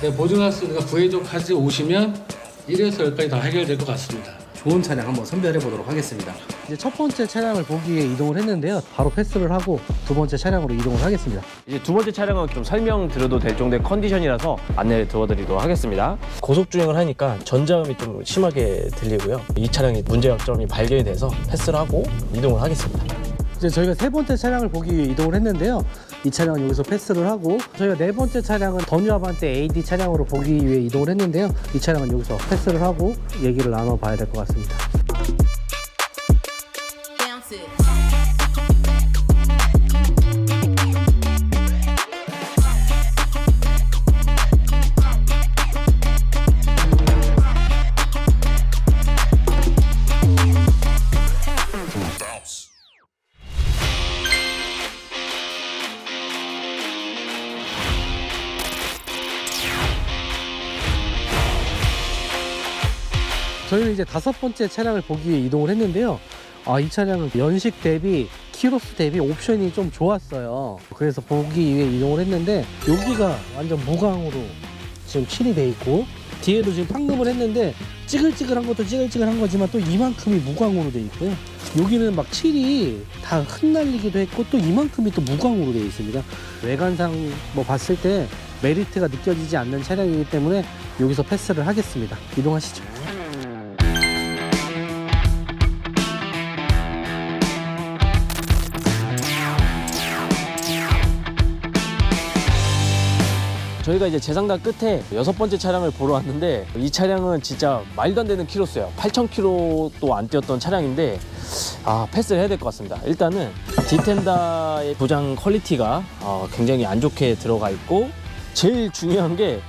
제가 보증할 수 있는 구해족까지 오시면 1에서 10까지 다 해결될 것 같습니다. 좋은 차량 한번 선별해 보도록 하겠습니다. 이제 첫 번째 차량을 보기 위해 이동을 했는데요. 바로 패스를 하고 두 번째 차량으로 이동을 하겠습니다. 이제 두 번째 차량은 좀 설명드려도 될 정도의 컨디션이라서 안내를 드려드리도록 하겠습니다. 고속 주행을 하니까 전자음이 좀 심하게 들리고요. 이 차량이 문제점이 발견이 돼서 패스를 하고 이동을 하겠습니다. 이제 저희가 세 번째 차량을 보기 위해 이동을 했는데요. 이 차량은 여기서 패스를 하고 저희가 네 번째 차량은 더뉴 아반떼 AD 차량으로 보기 위해 이동을 했는데요. 이 차량은 여기서 패스를 하고 얘기를 나눠봐야 될 것 같습니다. 저희는 이제 다섯 번째 차량을 보기 위해 이동을 했는데요. 아, 이 차량은 연식 대비 키로수 대비 옵션이 좀 좋았어요. 그래서 보기 위해 이동을 했는데 여기가 완전 무광으로 지금 칠이 돼 있고 뒤에도 지금 판금을 했는데 찌글찌글한 것도 찌글찌글한 거지만 또 이만큼이 무광으로 돼 있고요. 여기는 막 칠이 다 흩날리기도 했고 또 이만큼이 또 무광으로 돼 있습니다. 외관상 뭐 봤을 때 메리트가 느껴지지 않는 차량이기 때문에 여기서 패스를 하겠습니다. 이동하시죠. 저희가 이제 재상단 끝에 여섯 번째 차량을 보러 왔는데 이 차량은 진짜 말도 안 되는 키로수예요. 8,000km도 안 뛰었던 차량인데 아 패스를 해야 될 것 같습니다. 일단은 디텐다의 도장 퀄리티가 어, 굉장히 안 좋게 들어가 있고 제일 중요한 게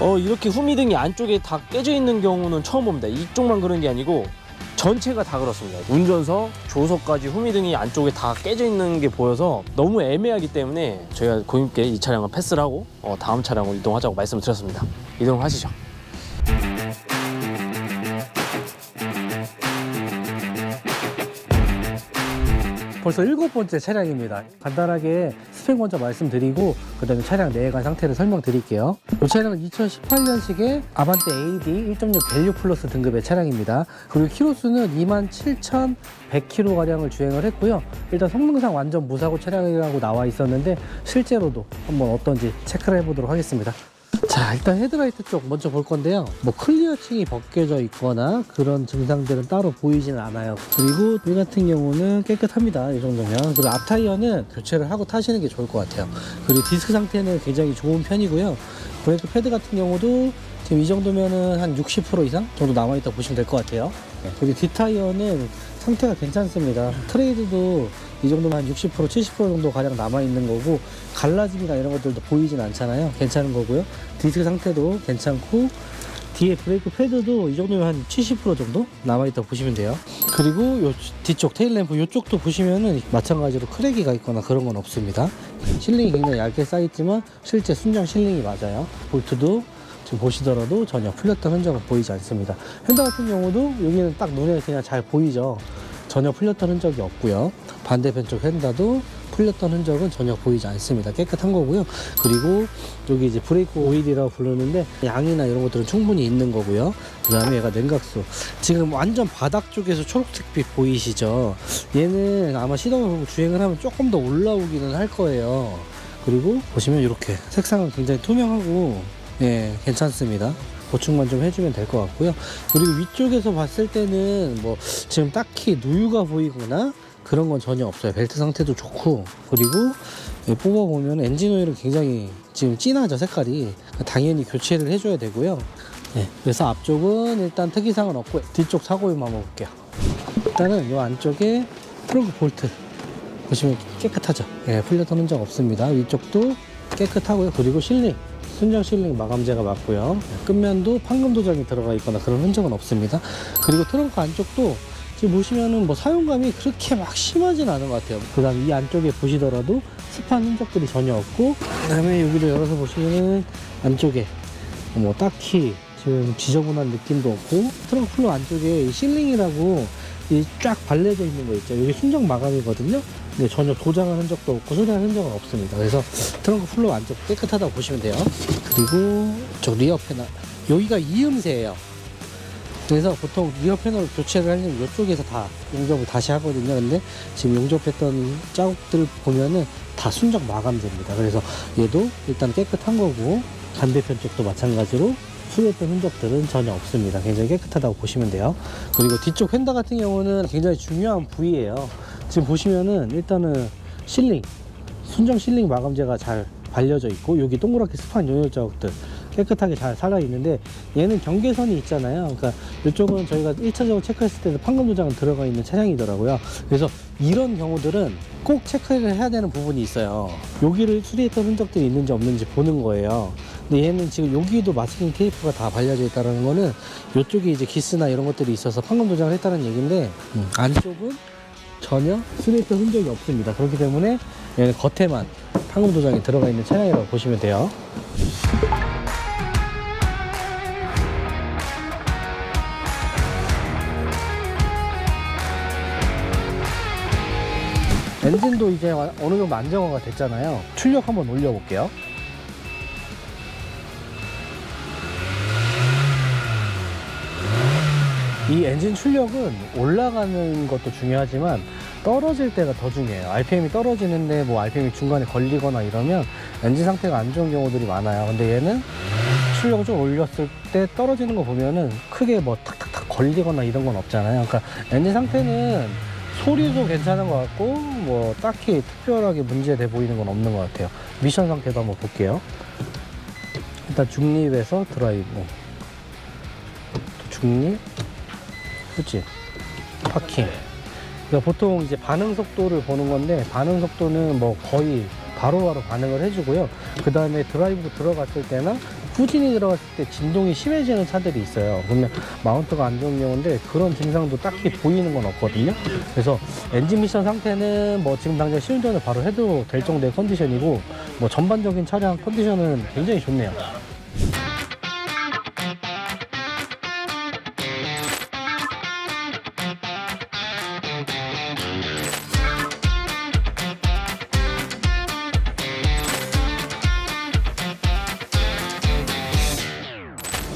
어, 이렇게 후미등이 안쪽에 다 깨져 있는 경우는 처음 봅니다. 이쪽만 그런 게 아니고 전체가 다 그렇습니다. 운전석, 조석까지 후미등이 안쪽에 다 깨져 있는 게 보여서 너무 애매하기 때문에 저희가 고객님께 이 차량을 패스를 하고 어, 다음 차량으로 이동하자고 말씀을 드렸습니다. 이동하시죠. 벌써 일곱 번째 차량입니다. 간단하게 스펙 먼저 말씀드리고 그다음에 차량 내관 상태를 설명드릴게요. 이 차량은 2018년식의 아반떼 AD 1.6 밸류 플러스 등급의 차량입니다. 그리고 키로수는 27,100km 가량을 주행을 했고요. 일단 성능상 완전 무사고 차량이라고 나와 있었는데 실제로도 한번 어떤지 체크를 해보도록 하겠습니다. 자 일단 헤드라이트 쪽 먼저 볼 건데요. 뭐 클리어층이 벗겨져 있거나 그런 증상들은 따로 보이지는 않아요. 그리고 이 같은 경우는 깨끗합니다 이 정도면. 그리고 앞 타이어는 교체를 하고 타시는 게 좋을 것 같아요. 그리고 디스크 상태는 굉장히 좋은 편이고요. 브레이크 패드 같은 경우도 지금 이 정도면은 한 60% 이상 정도 남아있다 보시면 될 것 같아요. 네, 그리고 뒷타이어는 상태가 괜찮습니다. 트레이드도 이 정도면 한 60% 70% 정도 가량 남아 있는 거고 갈라짐이나 이런 것들도 보이진 않잖아요. 괜찮은 거고요. 디스크 상태도 괜찮고 뒤에 브레이크 패드도 이 정도면 한 70% 정도 남아있다 보시면 돼요. 그리고 요 뒤쪽 테일램프 이쪽도 보시면은 마찬가지로 크랙이가 있거나 그런 건 없습니다. 실링이 굉장히 얇게 쌓여있지만 실제 순정 실링이 맞아요. 볼트도 지금 보시더라도 전혀 풀렸던 흔적은 보이지 않습니다. 핸드 같은 경우도 여기는 딱 눈에 그냥 잘 보이죠 전혀 풀렸던 흔적이 없고요 반대편 쪽 핸다도 풀렸던 흔적은 전혀 보이지 않습니다. 깨끗한 거고요. 그리고 여기 이제 브레이크 오일이라고 부르는데 양이나 이런 것들은 충분히 있는 거고요. 그 다음에 얘가 냉각수. 지금 완전 바닥 쪽에서 초록색빛 보이시죠? 얘는 아마 시동을 주행을 하면 조금 더 올라오기는 할 거예요. 그리고 보시면 이렇게 색상은 굉장히 투명하고 예, 괜찮습니다. 보충만 좀 해주면 될 것 같고요. 그리고 위쪽에서 봤을 때는 뭐 지금 딱히 누유가 보이거나 그런 건 전혀 없어요. 벨트 상태도 좋고 그리고 여기 뽑아보면 엔진 오일은 굉장히 지금 진하죠 색깔이 당연히 교체를 해줘야 되고요. 네, 그래서 앞쪽은 일단 특이사항은 없고 뒤쪽 사고유만 한번 볼게요. 일단은 이 안쪽에 트렁크 볼트 보시면 깨끗하죠. 예, 풀렸던 흔적 없습니다. 위쪽도 깨끗하고요. 그리고 실링 순정 실링 마감재가 맞고요. 끝면도 판금 도장이 들어가 있거나 그런 흔적은 없습니다. 그리고 트렁크 안쪽도 지금 보시면은 뭐 사용감이 그렇게 막 심하진 않은 것 같아요. 그 다음 이 안쪽에 보시더라도 습한 흔적들이 전혀 없고 그 다음에 여기를 열어서 보시면은 안쪽에 뭐 딱히 지금 지저분한 느낌도 없고 트렁크 플로 안쪽에 이 실링이라고 이 쫙 발려져 있는 거 있죠. 이게 순정 마감이거든요. 근데 전혀 도장한 흔적도 없고 소리한 흔적은 없습니다. 그래서 트렁크 플로 안쪽 깨끗하다고 보시면 돼요. 그리고 이쪽 리어 패널. 여기가 이음새예요. 그래서 보통 리어 패널 교체를 하려면 이쪽에서 다 용접을 다시 하거든요. 근데 지금 용접했던 자국들 보면은 다 순정 마감제입니다. 그래서 얘도 일단 깨끗한 거고 반대편 쪽도 마찬가지로 수리했던 흔적들은 전혀 없습니다. 굉장히 깨끗하다고 보시면 돼요. 그리고 뒤쪽 휀다 같은 경우는 굉장히 중요한 부위예요. 지금 보시면은 일단은 실링, 순정 실링 마감제가 잘 발려져 있고 여기 동그랗게 습한 용혈 자국들 깨끗하게 잘 살아 있는데 얘는 경계선이 있잖아요. 그러니까 이쪽은 저희가 1차적으로 체크했을 때도 판금 도장은 들어가 있는 차량이더라고요. 그래서 이런 경우들은 꼭 체크를 해야 되는 부분이 있어요. 여기를 수리했던 흔적들이 있는지 없는지 보는 거예요. 근데 얘는 지금 여기도 마스킹 테이프가 다 발려져 있다는 거는 이쪽에 이제 기스나 이런 것들이 있어서 판금 도장을 했다는 얘기인데 음, 안쪽은 전혀 수리했던 흔적이 없습니다. 그렇기 때문에 얘는 겉에만 판금 도장이 들어가 있는 차량이라고 보시면 돼요. 엔진도 이제 어느 정도 안정화가 됐잖아요. 출력 한번 올려볼게요. 이 엔진 출력은 올라가는 것도 중요하지만 떨어질 때가 더 중요해요. RPM이 떨어지는데 뭐 RPM이 중간에 걸리거나 이러면 엔진 상태가 안 좋은 경우들이 많아요. 근데 얘는 출력을 좀 올렸을 때 떨어지는 거 보면은 크게 뭐 탁탁탁 걸리거나 이런 건 없잖아요. 그러니까 엔진 상태는 소리도 괜찮은 것 같고 뭐 딱히 특별하게 문제돼 보이는 건 없는 것 같아요. 미션 상태도 한번 볼게요. 일단 중립에서 드라이브, 또 중립, 후진, 파킹. 그러니까 보통 이제 반응 속도를 보는 건데 반응 속도는 뭐 거의 바로 바로 반응을 해주고요. 그 다음에 드라이브 들어갔을 때나 후진이 들어갔을 때 진동이 심해지는 차들이 있어요. 그러면 마운트가 안 좋은 경우인데 그런 증상도 딱히 보이는 건 없거든요. 그래서 엔진 미션 상태는 뭐 지금 당장 시운전을 바로 해도 될 정도의 컨디션이고 뭐 전반적인 차량 컨디션은 굉장히 좋네요.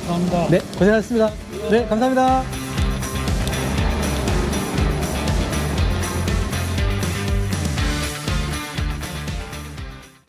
감사합니다. 네, 고생하셨습니다. 네, 감사합니다.